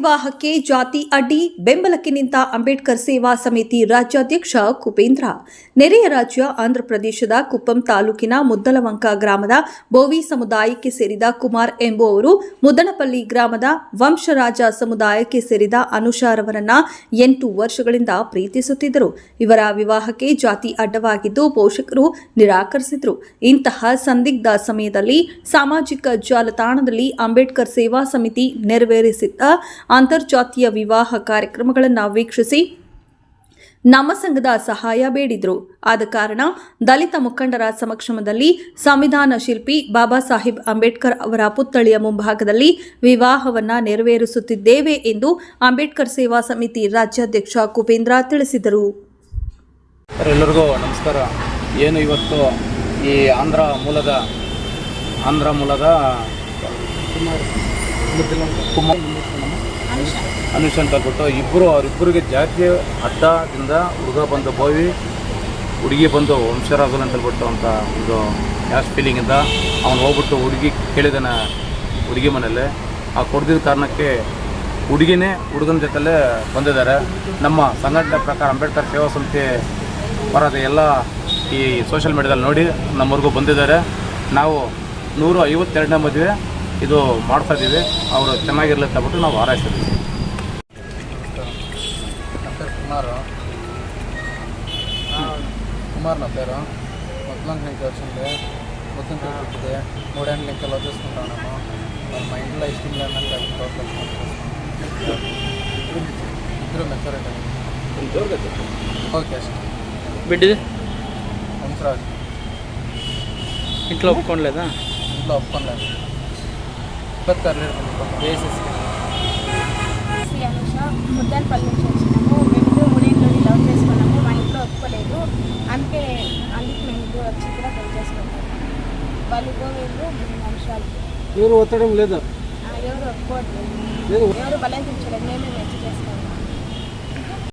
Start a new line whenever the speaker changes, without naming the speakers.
ವಿವಾಹಕ್ಕೆ ಜಾತಿ ಅಡ್ಡಿ, ಬೆಂಬಲಕ್ಕೆ ನಿಂತ ಅಂಬೇಡ್ಕರ್ ಸೇವಾ ಸಮಿತಿ ರಾಜ್ಯಾಧ್ಯಕ್ಷ ಕುಪೇಂದ್ರ. ನೆರೆಯ ರಾಜ್ಯ ಆಂಧ್ರಪ್ರದೇಶದ ಕುಪ್ಪಂ ತಾಲೂಕಿನ ಮುದ್ದಲವಂಕ ಗ್ರಾಮದ ಬೋವಿ ಸಮುದಾಯಕ್ಕೆ ಸೇರಿದ ಕುಮಾರ್ ಎಂಬುವವರು ಮುದ್ದನಪಲ್ಲಿ ಗ್ರಾಮದ ವಂಶರಾಜ ಸಮುದಾಯಕ್ಕೆ ಸೇರಿದ ಅನುಷಾರವರನ್ನ ಎಂಟು ವರ್ಷಗಳಿಂದ ಪ್ರೀತಿಸುತ್ತಿದ್ದರು. ಇವರ ವಿವಾಹಕ್ಕೆ ಜಾತಿ ಅಡ್ಡವಾಗಿದ್ದು ಪೋಷಕರು ನಿರಾಕರಿಸಿದ್ರು. ಇಂತಹ ಸಂದಿಗ್ಧ ಸಮಯದಲ್ಲಿ ಸಾಮಾಜಿಕ ಜಾಲತಾಣದಲ್ಲಿ ಅಂಬೇಡ್ಕರ್ ಸೇವಾ ಸಮಿತಿ ನೆರವೇರಿಸಿದ್ದ ಅಂತರ್ಜಾತೀಯ ವಿವಾಹ ಕಾರ್ಯಕ್ರಮಗಳನ್ನು ವೀಕ್ಷಿಸಿ ನಮ್ಮ ಸಂಘದ ಸಹಾಯ ಬೇಡಿದ್ರು. ಆದ ಕಾರಣ ದಲಿತ ಮುಖಂಡರ ಸಮಕ್ಷಮದಲ್ಲಿ ಸಂವಿಧಾನ ಶಿಲ್ಪಿ ಬಾಬಾ ಸಾಹೇಬ್ ಅಂಬೇಡ್ಕರ್ ಅವರ ಪುತ್ಥಳಿಯ ಮುಂಭಾಗದಲ್ಲಿ ವಿವಾಹವನ್ನು ನೆರವೇರಿಸುತ್ತಿದ್ದೇವೆ ಎಂದು ಅಂಬೇಡ್ಕರ್ ಸೇವಾ ಸಮಿತಿ ರಾಜ್ಯಾಧ್ಯಕ್ಷ ಕುಪೇಂದ್ರ ತಿಳಿಸಿದರು.
ಎಲ್ಲರಿಗೂ ನಮಸ್ಕಾರ. ಏನು ಇವತ್ತು ಈ ಆಂಧ್ರ ಮೂಲದ ಆಂಧ್ರ ಮೂಲದ ಅನುಷ್ ಅಂತ ಇಬ್ಬರು ಅವರಿಬ್ಬರಿಗೆ ಜಾತಿಯ ಅಡ್ಡದಿಂದ ಹುಡುಗ ಬಂದು ಬೋವಿ, ಹುಡುಗಿ ಬಂದು ವಂಶರಾಜನ್ ಅಂತ ಹೇಳ್ಬಿಟ್ಟು ಅಂತ ಒಂದು ಯಾಸ್ ಫೀಲಿಂಗಿಂದ ಅವನು ಹೋಗ್ಬಿಟ್ಟು ಹುಡುಗಿ ಕೇಳಿದಾನೆ ಹುಡುಗಿ ಮನೇಲಿ ಆ ಕೊಡ್ದಿದ್ದ ಕಾರಣಕ್ಕೆ ಹುಡುಗಿನೇ ಹುಡುಗನ ಜೊತೆಲೇ ಬಂದಿದ್ದಾರೆ. ನಮ್ಮ ಸಂಘಟನೆ ಪ್ರಕಾರ ಅಂಬೇಡ್ಕರ್ ಸೇವಾ ಸಂಸ್ಥೆ ಬರೋದು ಎಲ್ಲ ಈ ಸೋಷಿಯಲ್ ಮೀಡಿಯಾದಲ್ಲಿ ನೋಡಿ ನಮ್ಮವ್ರಿಗೂ ಬಂದಿದ್ದಾರೆ. ನಾವು ನೂರ ಐವತ್ತೆರಡನೇ ಮದುವೆ. ಇದು ಮಾಡ್ತಾ ಇದ್ದೀವಿ ಅವರು ಚೆನ್ನಾಗಿರ್ಲಿ ಅಂತ ಹೇಳ್ಬಿಟ್ಟು ನಾವು ಹಾರೈಸ್ತಿದ್ದೀವಿ
నా పేరు కుమారు కుమార్ నా పేరు మొత్తం నుంచి వచ్చింది మొత్తం చూపించింది మూడేళ్ళ నుంచి ఇలా చూసుకుంటాను మరి మా ఇంట్లో ఇష్టం లేదని లేకపోతే ఇద్దరు మెచ్యూరిటీ ఓకే సార్
బిడ్డది
వంశరాజు
ఇంట్లో ఒప్పుకోలేదా
ఇంట్లో ఒప్పుకోలేదు ఇప్పటికర్ లేదు వేసేసి
శ్రీ అనుష ముద్దనపల్లి నుంచి వచ్చినాము మేము మూడేళ్ళు లవ్ చేసుకున్నాము మా ఇంట్లో ఒప్పుకోలేదు అందుకే అందుకు మేము ఇద్దరు వచ్చి కూడా పెళ్ళి చేసుకుంటాము వాళ్ళు గోవేళ్ళు మూడు అంశాలు
ఎవరు ఒత్తడం లేదా
ఎవరు ఒప్పుకోవట్లేదు. ఎవరు బలం తెచ్చలేదు మేమే మెచ్చి చేస్తాము